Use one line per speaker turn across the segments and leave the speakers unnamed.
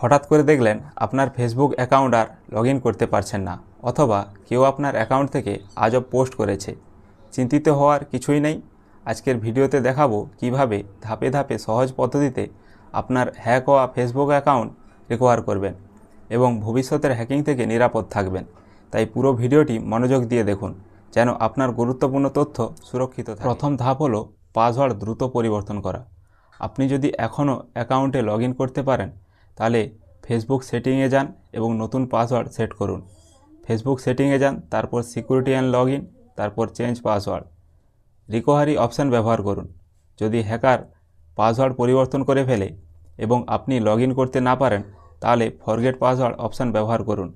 হঠাৎ করে দেখলেন আপনার ফেসবুক অ্যাকাউন্ট আর লগ করতে পারছেন না, অথবা কেউ আপনার অ্যাকাউন্ট থেকে আজব পোস্ট করেছে। চিন্তিত হওয়ার কিছুই নেই। আজকের ভিডিওতে দেখাবো কীভাবে ধাপে ধাপে সহজ পদ্ধতিতে আপনার হ্যাক হওয়া ফেসবুক অ্যাকাউন্ট রিকভার করবেন এবং ভবিষ্যতের হ্যাকিং থেকে নিরাপদ থাকবেন। তাই পুরো ভিডিওটি মনোযোগ দিয়ে দেখুন, যেন আপনার গুরুত্বপূর্ণ তথ্য সুরক্ষিত থাকে। প্রথম ধাপ হলো পাসওয়ার্ড দ্রুত পরিবর্তন করা। আপনি যদি এখনও অ্যাকাউন্টে লগ করতে পারেন তাহলে ফেসবুক সেটিংয়ে যান এবং নতুন পাসওয়ার্ড সেট করুন। ফেসবুক সেটিংয়ে যান, তারপর সিকিউরিটি অ্যান্ড লগ তারপর চেঞ্জ পাসওয়ার্ড রিকভারি অপশান ব্যবহার করুন। যদি হ্যাকার পাসওয়ার্ড পরিবর্তন করে ফেলে এবং আপনি লগ করতে না পারেন, তাহলে ফরগেট পাসওয়ার্ড অপশান ব্যবহার করুন।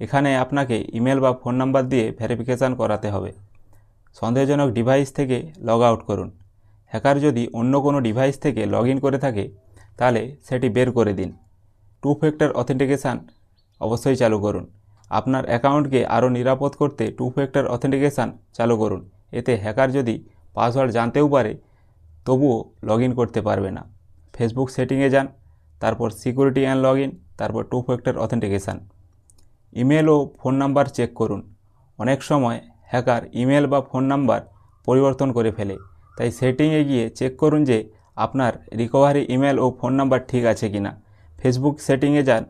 এখানে আপনাকে ইমেল বা ফোন নাম্বার দিয়ে ভেরিফিকেশান করাতে হবে। সন্দেহজনক ডিভাইস থেকে লগ আউট করুন। হ্যাকার যদি অন্য কোনো ডিভাইস থেকে লগ করে থাকে, তাহলে সেটি বের করে দিন। টু ফ্যাক্টর অথেন্টিকেশান অবশ্যই চালু করুন। আপনার অ্যাকাউন্টকে আরও নিরাপদ করতে টু ফ্যাক্টর অথেন্টিকেশান চালু করুন। এতে হ্যাকার যদি পাসওয়ার্ড জানতেও পারে, তবুও লগ করতে পারবে না। ফেসবুক সেটিংয়ে যান, তারপর সিকিউরিটি অ্যান্ড লগ তারপর টু ফ্যাক্টর অথেন্টিকেশান। ইমেল ও ফোন নাম্বার চেক করুন। অনেক সময় হ্যাকার ইমেল বা ফোন নাম্বার পরিবর্তন করে ফেলে। তাই সেটিংয়ে গিয়ে চেক করুন যে আপনার রিকভারি ইমেল ও ফোন নাম্বার ঠিক আছে কি না ফেসবুক সেটিংয়ে যান,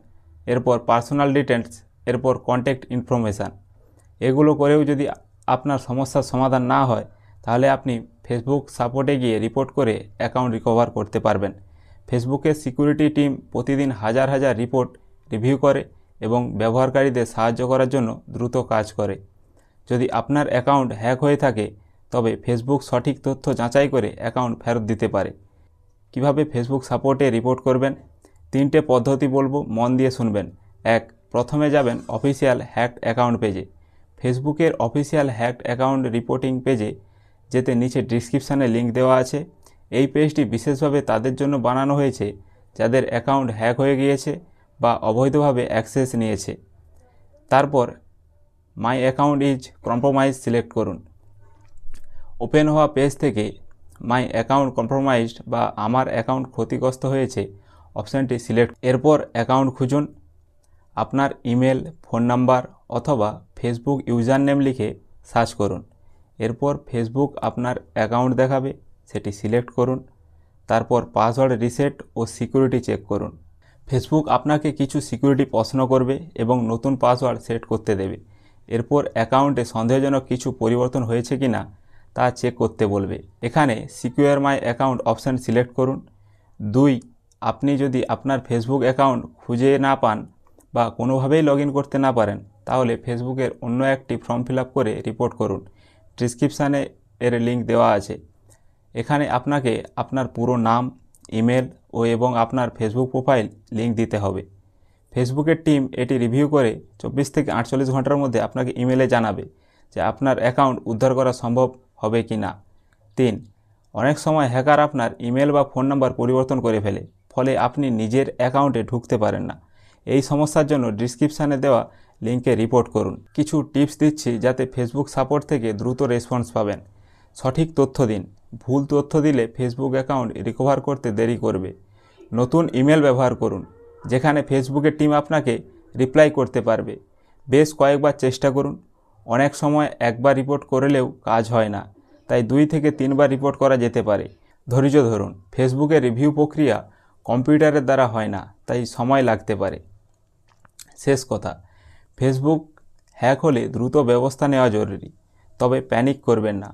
এরপর পার্সোনাল ডিটেলস এরপর কন্ট্যাক্ট ইনফরমেশান। এগুলো করেও যদি আপনার সমস্যার সমাধান না হয়, তাহলে আপনি ফেসবুক সাপোর্টে গিয়ে রিপোর্ট করে অ্যাকাউন্ট রিকভার করতে পারবেন। ফেসবুকের সিকিউরিটি টিম প্রতিদিন হাজার হাজার রিপোর্ট রিভিউ করে এবং ব্যবহারকারীদের সাহায্য করার জন্য দ্রুত কাজ করে। যদি আপনার অ্যাকাউন্ট হ্যাক হয়ে থাকে, তবে ফেসবুক সঠিক তথ্য যাচাই করে অ্যাকাউন্ট ফেরত দিতে পারে। কীভাবে ফেসবুক সাপোর্টে রিপোর্ট করবেন? তিনটে পদ্ধতি বলব, মন দিয়ে শুনবেন। এক, প্রথমে যাবেন অফিসিয়াল হ্যাকড অ্যাকাউন্ট পেজে। ফেসবুকের অফিসিয়াল হ্যাকড অ্যাকাউন্ট রিপোর্টিং পেজে, যেতে নিচে ডিসক্রিপশানে লিঙ্ক দেওয়া আছে। এই পেজটি বিশেষভাবে তাদের জন্য বানানো হয়েছে, যাদের অ্যাকাউন্ট হ্যাক হয়ে গিয়েছে বা অবৈধভাবে অ্যাক্সেস নিয়েছে। তারপর, my account is compromise select করুন। ওপেন হওয়া পেজ থেকে, মাই অ্যাকাউন্ট কম্প্রোমাইজড বা আমার অ্যাকাউন্ট ক্ষতিগ্রস্ত হয়েছে অপশানটি সিলেক্ট এরপর অ্যাকাউন্ট খুঁজুন। আপনার ইমেল ফোন নাম্বার অথবা ফেসবুক ইউজার নেম লিখে সার্চ করুন। এরপর ফেসবুক আপনার অ্যাকাউন্ট দেখাবে, সেটি সিলেক্ট করুন। তারপর পাসওয়ার্ড রিসেট ও সিকিউরিটি চেক করুন। ফেসবুক আপনাকে কিছু সিকিউরিটি প্রশ্ন করবে এবং নতুন পাসওয়ার্ড সেট করতে দেবে। এরপর অ্যাকাউন্টে সন্দেহজনক কিছু পরিবর্তন হয়েছে কি না তা চেক করতে বলবে। এখানে secure my account option select করুন। দুই আপনি যদি আপনার ফেসবুক অ্যাকাউন্ট খুঁজে না পান বা কোনোভাবেই লগ করতে না পারেন, তাহলে ফেসবুকের অন্য একটি ফর্ম ফিল করে রিপোর্ট করুন। ডিসক্রিপশানে এর লিঙ্ক দেওয়া আছে। এখানে আপনাকে আপনার পুরো নাম ইমেল ও এবং আপনার ফেসবুক প্রোফাইল লিঙ্ক দিতে হবে। ফেসবুকের টিম এটি রিভিউ করে চব্বিশ থেকে আটচল্লিশ ঘণ্টার মধ্যে আপনাকে ইমেলে জানাবে যে আপনার অ্যাকাউন্ট উদ্ধার করা সম্ভব হবে কি না তিন, অনেক সময় হ্যাকার আপনার ইমেল বা ফোন নাম্বার পরিবর্তন করে ফেলে। ফলে আপনি নিজের অ্যাকাউন্টে ঢুকতে পারেন না। এই সমস্যার জন্য ডিসক্রিপশানে দেওয়া লিঙ্কে রিপোর্ট করুন। কিছু টিপস দিচ্ছি যাতে ফেসবুক সাপোর্ট থেকে দ্রুত রেসপন্স পাবেন। সঠিক তথ্য দিন। ভুল তথ্য দিলে ফেসবুক অ্যাকাউন্ট রিকভার করতে দেরি করবে। নতুন ইমেল ব্যবহার করুন, যেখানে ফেসবুকের টিম আপনাকে রিপ্লাই করতে পারবে। বেশ কয়েকবার চেষ্টা করুন। অনেক সময় একবার রিপোর্ট করলেও কাজ হয় না, তাই দুই থেকে তিনবার রিপোর্ট করা যেতে পারে। ধৈর্য ধরুন। ফেসবুকের রিভিউ প্রক্রিয়া কম্পিউটারের দ্বারা হয় না, তাই সময় লাগতে পারে। শেষ কথা, ফেসবুক হ্যাক হলে দ্রুত ব্যবস্থা নেওয়া জরুরি, তবে প্যানিক করবেন না।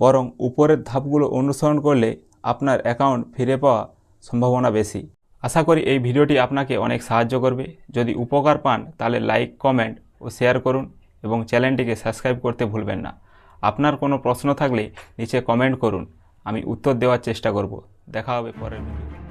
বরং উপরের ধাপগুলো অনুসরণ করলে আপনার অ্যাকাউন্ট ফিরে পাওয়া সম্ভাবনা বেশি। আশা করি এই ভিডিওটি আপনাকে অনেক সাহায্য করবে। যদি উপকার পান, তাহলে লাইক, কমেন্ট ও শেয়ার করুন এবং চ্যানেলটিকে সাবস্ক্রাইব করতে ভুলবেন না। আপনার কোনো প্রশ্ন থাকলে নিচে কমেন্ট করুন, আমি উত্তর দেওয়ার চেষ্টা করব। দেখা হবে পরের ভিডিও